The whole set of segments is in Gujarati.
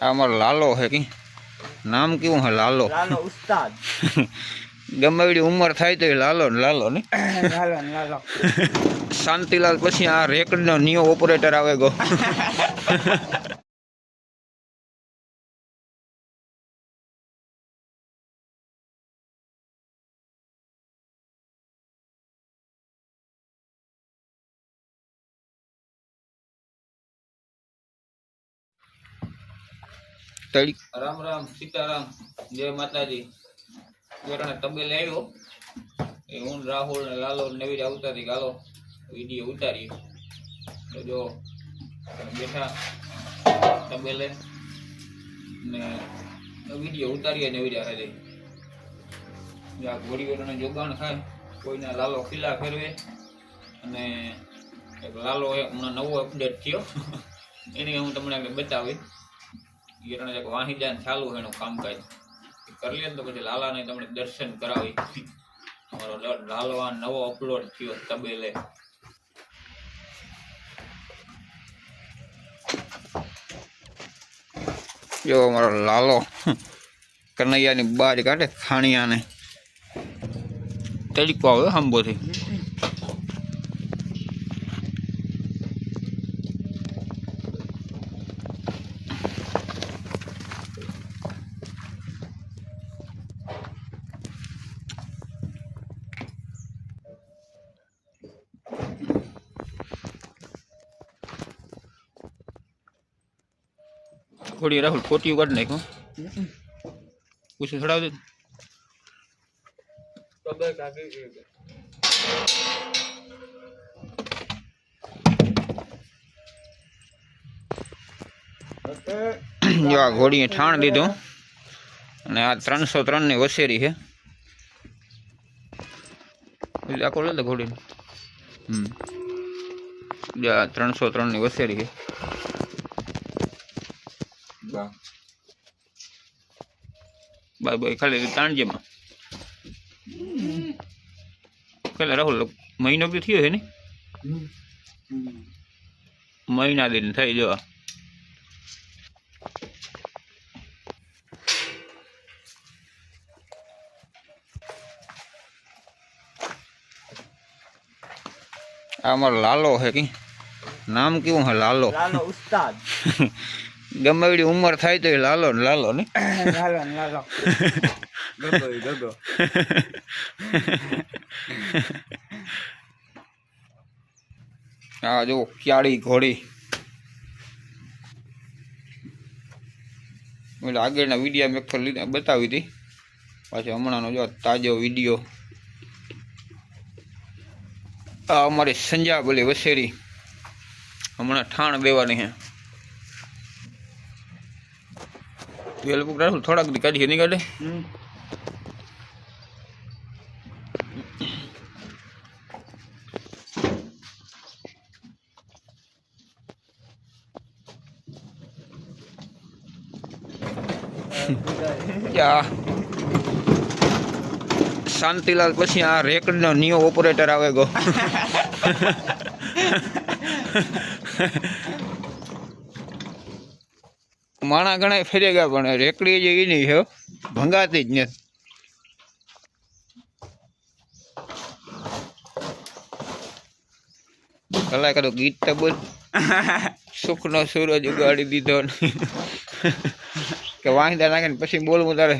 આ અમારો લાલો છે કઈ નામ કેવું છે લાલો? લાલો ઉસ્તાદ. ગમે એવી ઉંમર થાય તો એ લાલો ને લાલો ને. લાલો લાલો. શાંતિલાલ પછી આ રેકર્ડનો નિયો ઓપરેટર આવે ગો. તડી રામ રામ, સીતારામ, જય માતાજી. વેરાણે તબેલે આવ્યો એ હું, રાહુલ ને લાલો નવી હતી ગાલો વીડિયો ઉતારી તો જો બેઠા તબેલે ને વીડિયો ઉતારીએ નવી સાથે આ ઘોડીઓને જોગાણ ખાય કોઈના લાલો ખીલા ફેરવે અને એક લાલો હમણાં નવો અપડેટ થયો. એને હું તમને બતાવી ઈરણ એક જાય ચાલુ હોય એનું કામકાજ. કરી લે તો પછી લાલાને તમને દર્શન કરાવી. અમારો લાલવા નવો અપલોડ થયો તબેલે. જો અમારો લાલો કનૈયાની બારી કાઢે, ખાણિયાને. તડકો આવ્યો હંબોથી થોડી રાહુલ પોટીયું કાઢી નાખ્યું પૂછું ચડાવ દે તબે કાકી ગઈ જો આ ઘોડીએ ઠાણ દીધું અને આ ત્રણસો ત્રણની વસેરી છે એટલે આખો લે ઘોડી હમ જો આ ત્રણસો ત્રણની વસેરી છે બાય બાય ખાલી તાણજેમાં પેલા રાહુલ મહિનો બી થયો છે ને મહિના દિન થઈ જો આ અમારો લાલો છે કી નામ કેવું છે લાલો લાલો ઉસ્તાદ ગમે એવી ઉંમર થાય તો એ લાલો ને લાલો ને. લાલો ને લાલો. ગગો ગગો આ જો ક્યાળી ઘોડી. એટલે આગળના વીડિયો મેં એક લીધા બતાવી હતી. પાછો હમણાંનો જો તાજો વીડિયો. આ અમારી સંજાબલી વસેરી. હમણાં ઠાણ દેવાની છે વેલ બુક રાખું થોડાક દી કાઢીએ નહીં કાઢે હમ. આ શાંતિલાલ પછી આ રેકર્ડનો નિયો ઓપરેટર આવે ગો માણા ઘણા ફેરી ગયા પણ રેકડી જે નહીં છે ભંગાતી જ નથી. કલાક ગીત તો બોલ. સુખનો સૂરજ ઉગાડી દીધો કે વાંદા નાખે ને પછી બોલવું તારે.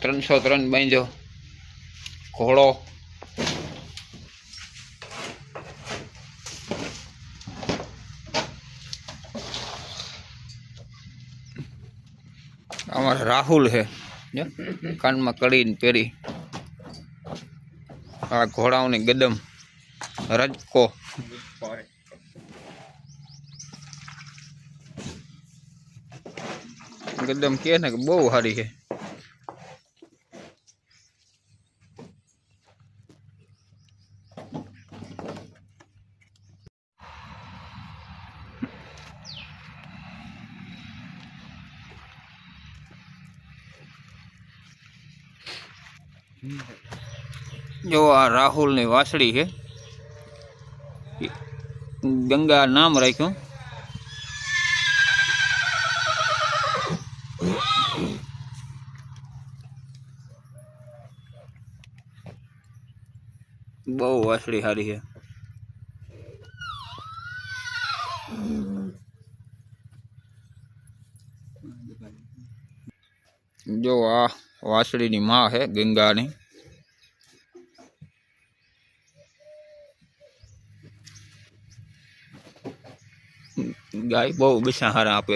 ત્રણસો ત્રણ બાંધ્યો. ઘોડો. અમારે રાહુલ છે જો કાનમાં કડીને પહેરી આ ઘોડાઓની ગદમ રજકો ગદમ કે ને કે બહુ સારી છે જો આ રાહુલની વાસળી છે ગંગા નામ રાખ્યું બહુ વાસળી સારી છે જો આ વાસળીની માં છે ગંગાની ગાય બહુ બસા હારા આપે